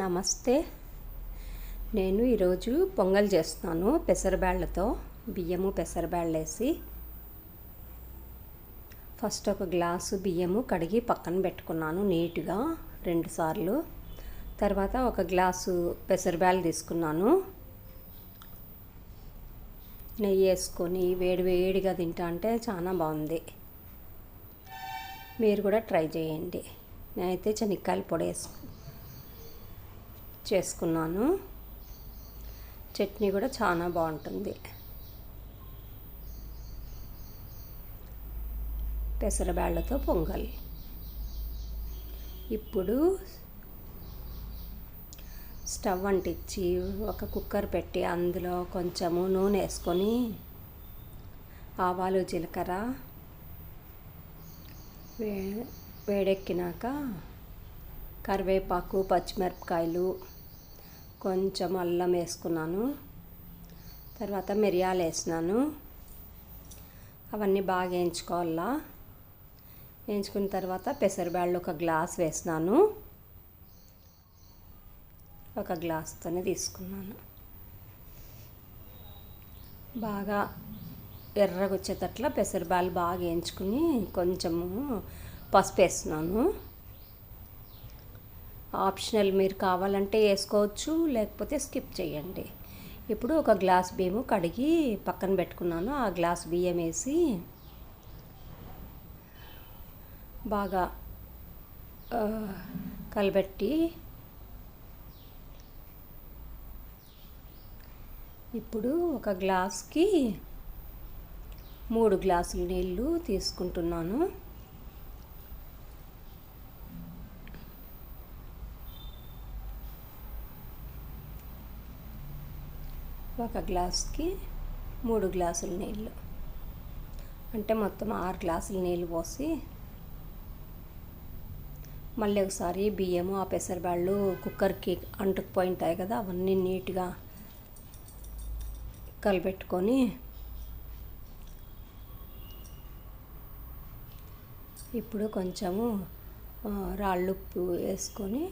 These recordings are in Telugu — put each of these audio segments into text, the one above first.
నమస్తే. నేను ఈరోజు పొంగల్ చేస్తున్నాను పెసరబ్యాళ్ళతో బియ్యము పెసరబ్యాళ్ళు వేసి ఫస్ట్ ఒక గ్లాసు బియ్యము కడిగి పక్కన పెట్టుకున్నాను నీట్గా రెండుసార్లు తర్వాత ఒక గ్లాసు పెసరబ్యాళ్ళు తీసుకున్నాను. నెయ్యి వేసుకొని వేడి వేడిగా తింటా అంటే చాలా బాగుంది. మీరు కూడా ట్రై చేయండి. నేనైతే చెనిక్కాయల పొడి వేసుకు చేసుకున్నాను. చట్నీ కూడా చాలా బాగుంటుంది. పెసరబేళ్ళతో పొంగల్. ఇప్పుడు స్టవ్ అంటించి ఒక కుక్కర్ పెట్టి అందులో కొంచెము నూనె వేసుకొని ఆవాలు జీలకర్ర వే వేడెక్కినాక కరివేపాకు పచ్చిమిరపకాయలు కొంచెం అల్లం వేసుకున్నాను. తర్వాత మిరియాలు వేసినాను. అవన్నీ బాగా వేయించుకోవాలా. వేయించుకున్న తర్వాత పెసరబ్యాళ్ళు ఒక గ్లాస్ వేసినాను. ఒక గ్లాస్తోనే తీసుకున్నాను. బాగా ఎర్రగొచ్చేటట్లా పెసరబ్యాళ్ళు బాగా వేయించుకుని కొంచెము పసుపు వేస్తున్నాను ఆప్షనల్ మీరు కావాలంటే వేసుకోవచ్చు లేకపోతే స్కిప్ చేయండి. ఇప్పుడు ఒక గ్లాస్ బియ్యము కడిగి పక్కన పెట్టుకున్నాను. ఆ గ్లాస్ బియ్యం వేసి బాగా కలబెట్టి ఇప్పుడు ఒక గ్లాస్కి మూడు గ్లాసులు నీళ్ళు తీసుకుంటున్నాను. ఒక గ్లాస్కి మూడు గ్లాసుల నీళ్ళు. అంటే మొత్తం ఆరు గ్లాసుల నీళ్ళు పోసి మళ్ళీ ఒకసారి బియ్యము ఆ పెసరబాళ్ళు కుక్కర్కి అంటుకుపోయి ఉంటాయి కదా అవన్నీ నీట్గా కలిపెట్టుకొని ఇప్పుడు కొంచెము రాళ్ళు ఉప్పు వేసుకొని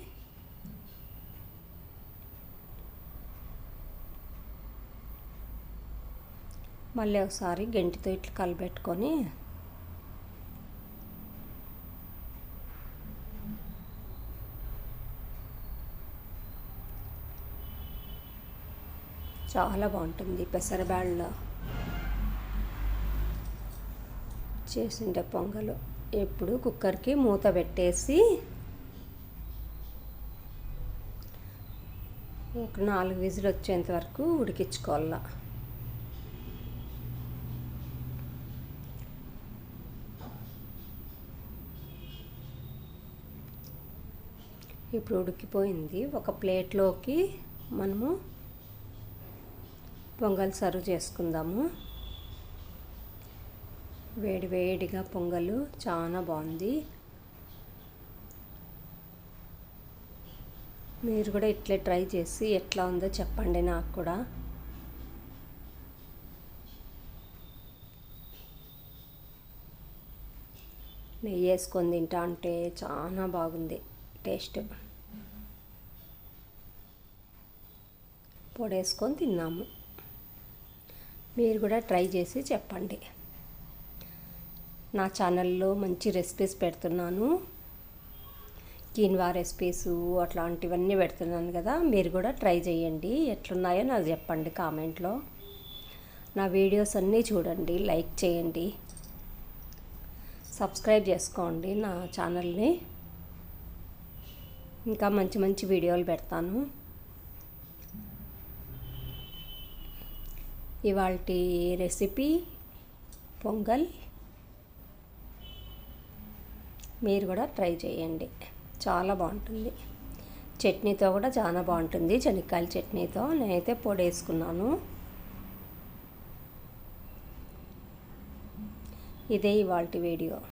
మళ్ళీ ఒకసారి గంటితో ఇట్లా కలిపెట్టుకొని చాలా బాగుంటుంది పెసరబ్యాళ్ళ చేసిండే పొంగలు. ఎప్పుడు కుక్కర్కి మూత పెట్టేసి ఒక నాలుగు విజిల్ వచ్చేంత వరకు ఉడికించుకోవాలా. ఇప్పుడు ఉడికిపోయింది. ఒక ప్లేట్లోకి మనము పొంగల్ సర్వ్ చేసుకుందాము. వేడి వేడిగా పొంగలు చాలా బాగుంది. మీరు కూడా ఇట్లే ట్రై చేసి ఎట్లా ఉందో చెప్పండి నాకు కూడా. నెయ్యి వేసుకొని తింటా అంటే చాలా బాగుంది. టేస్ట్. పొడేసుకొని తిన్నాము. మీరు కూడా ట్రై చేసి చెప్పండి. నా ఛానల్లో మంచి రెసిపీస్ పెడుతున్నాను. కీన్వా రెసిపీస్ అట్లాంటివన్నీ పెడుతున్నాను కదా మీరు కూడా ట్రై చేయండి. ఎట్లున్నాయో నాకు చెప్పండి కామెంట్లో. నా వీడియోస్ అన్నీ చూడండి లైక్ చేయండి. సబ్స్క్రైబ్ చేసుకోండి నా ఛానల్ని. ఇంకా మంచి మంచి వీడియోలు పెడతాను. ఇవాళ రెసిపీ పొంగల్. మీరు కూడా ట్రై చేయండి. చాలా బాగుంటుంది. చట్నీతో కూడా చాలా బాగుంటుంది. శనక్కాయల చట్నీతో నేనైతే పొడి వేసుకున్నాను ఇదే ఇవాళ వీడియో.